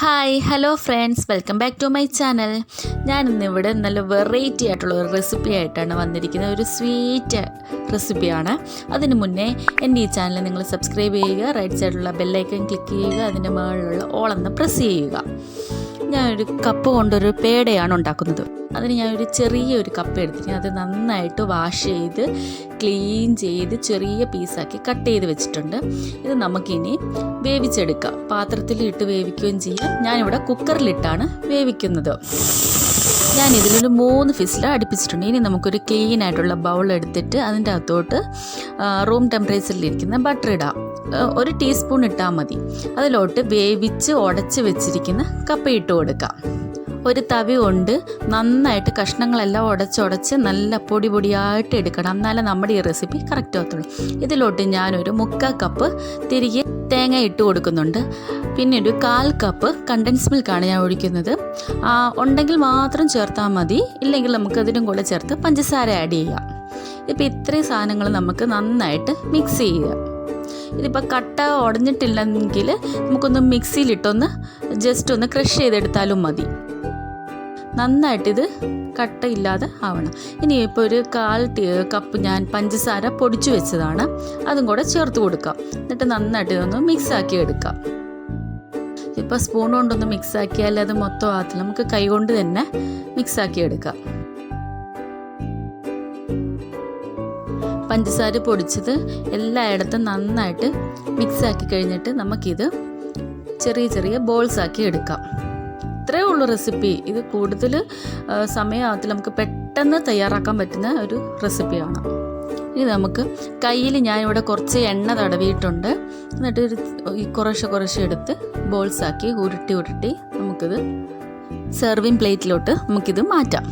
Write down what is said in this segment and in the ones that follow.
Hi hello friends welcome back to my channel ഞാൻ ഇന്നിവിടെ നല്ല വെറൈറ്റി ആയിട്ടുള്ള ഒരു റെസിപ്പി ആയിട്ടാണ് വന്നിരിക്കുന്നത് ഒരു സ്വീറ്റ് റെസിപ്പിയാണ് അതിന് മുന്നേ എന്റെ ഈ ചാനൽ നിങ്ങൾ സബ്സ്ക്രൈബ് ചെയ്യുക റൈറ്റ് സൈഡിലുള്ള ബെല്ലൈക്കൺ ക്ലിക്ക് ചെയ്യുക അതിന്റെ മുകളിലുള്ള ഓളെന്ന് പ്രസ് ചെയ്യുക. ഞാനൊരു കപ്പ് കൊണ്ടൊരു പേടയാണ് ഉണ്ടാക്കുന്നത്. അതിന് ഞാനൊരു ചെറിയൊരു കപ്പ് എടുത്തിട്ട് അത് നന്നായിട്ട് വാഷ് ചെയ്ത് ക്ലീൻ ചെയ്ത് ചെറിയ പീസാക്കി കട്ട് ചെയ്ത് വെച്ചിട്ടുണ്ട്. ഇത് നമുക്കിനി വേവിച്ചെടുക്കാം. പാത്രത്തിൽ ഇട്ട് വേവിക്കുകയും ചെയ്യാം. ഞാനിവിടെ കുക്കറിലിട്ടാണ് വേവിക്കുന്നത്. ഞാൻ ഇതിലൊരു മൂന്ന് ഫിസിൽ അടുപ്പിച്ചിട്ടുണ്ട്. ഇനി നമുക്കൊരു ക്ലീൻ ആയിട്ടുള്ള ബൗൾ എടുത്തിട്ട് അതിന്റെ അകത്തോട്ട് റൂം ടെമ്പറേച്ചറിൽ ഇരിക്കുന്ന ബട്ടർ ഇടാം. ഒരു ടീസ്പൂൺ ഇട്ടാൽ മതി. അതിലോട്ട് വേവിച്ച് ഉടച്ച് വെച്ചിരിക്കുന്ന കപ്പ ഇട്ട് കൊടുക്കാം. ഒരു തവി കൊണ്ട് നന്നായിട്ട് കഷ്ണങ്ങളെല്ലാം ഉടച്ചുടച്ച് നല്ല പൊടി പൊടിയായിട്ട് എടുക്കണം. എന്നാലേ നമ്മുടെ ഈ റെസിപ്പി കറക്റ്റ് ആകത്തുള്ളൂ ഇതിലോട്ട് ഞാനൊരു മുക്കാൽ കപ്പ് തിരികെ തേങ്ങ ഇട്ട് കൊടുക്കുന്നുണ്ട്. പിന്നെ ഒരു കാൽ കപ്പ് കണ്ടൻസ് മിൽക്കാണ് ഞാൻ ഒഴിക്കുന്നത്. ഉണ്ടെങ്കിൽ മാത്രം ചേർത്താൽ മതി. ഇല്ലെങ്കിൽ നമുക്ക് അതിനും കൂടെ ചേർത്ത് പഞ്ചസാര ആഡ് ചെയ്യാം. ഇപ്പോൾ ഇത്രയും സാധനങ്ങൾ നമുക്ക് നന്നായിട്ട് മിക്സ് ചെയ്യുക. ഇതിപ്പോൾ കട്ട ഉടഞ്ഞിട്ടില്ലെങ്കിൽ നമുക്കൊന്ന് മിക്സിയിലിട്ടൊന്ന് ജസ്റ്റ് ഒന്ന് ക്രഷ് ചെയ്തെടുത്താലും മതി. നന്നായിട്ടിത് കട്ടയില്ലാതെ ആവണം. ഇനി ഇപ്പോൾ ഒരു കാൽ കപ്പ് ഞാൻ പഞ്ചസാര പൊടിച്ചു വെച്ചതാണ്. അതും കൂടെ ചേർത്ത് കൊടുക്കാം. എന്നിട്ട് നന്നായിട്ട് ഇതൊന്ന് മിക്സാക്കി എടുക്കാം. ഇപ്പോൾ സ്പൂൺ കൊണ്ടൊന്ന് മിക്സാക്കിയാൽ അത് മൊത്തം ആകത്തില്ല നമുക്ക് കൈ കൊണ്ട് തന്നെ മിക്സാക്കി എടുക്കാം. പഞ്ചസാര പൊടിച്ചത് എല്ലായിടത്തും നന്നായിട്ട് മിക്സ് ആക്കി കഴിഞ്ഞിട്ട് നമുക്കിത് ചെറിയ ചെറിയ ബോൾസ് ആക്കി എടുക്കാം. ഇത്രയേ ഉള്ളൂ റെസിപ്പി. ഇത് കൂടുതൽ സമയമാകത്തില്ല നമുക്ക് പെട്ടെന്ന് തയ്യാറാക്കാൻ പറ്റുന്ന ഒരു റെസിപ്പിയാണ്. ഇനി നമുക്ക് കയ്യിൽ ഞാനിവിടെ കുറച്ച് എണ്ണ തടവിയിട്ടുണ്ട്. എന്നിട്ട് ഒരു കുറേശ്ശെ കുറേശ്ശെ എടുത്ത് ബോൾസ് ആക്കി ഉരുട്ടി ഉരുട്ടി നമുക്കിത് സെർവിങ് പ്ലേറ്റിലോട്ട് നമുക്കിത് മാറ്റാം.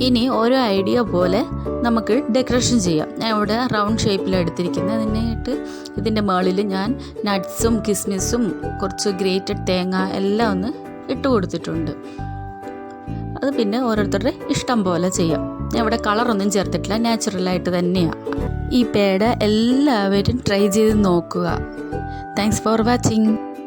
ഇനി ഓരോ ഐഡിയ പോലെ നമുക്ക് ഡെക്കറേഷൻ ചെയ്യാം. ഞാൻ ഇവിടെ റൗണ്ട് ഷേപ്പിൽ എടുത്തിരിക്കുന്നത് അതിനായിട്ട് ഇതിന്റെ മുകളിൽ ഞാൻ നട്ട്സും കിസ്മിസും കുറച്ച് ഗ്രേറ്റഡ് തേങ്ങ എല്ലാം ഒന്ന് ഇട്ട് കൊടുത്തിട്ടുണ്ട്. അത് പിന്നെ ഓരോരുത്തരുടെ ഇഷ്ടം പോലെ ചെയ്യാം. ഞാൻ ഇവിടെ കളറൊന്നും ചേർത്തിട്ടില്ല. നാച്ചുറലായിട്ട് തന്നെയാണ് ഈ പേട എല്ലാവരും ട്രൈ ചെയ്ത് നോക്കുക. Thanks for watching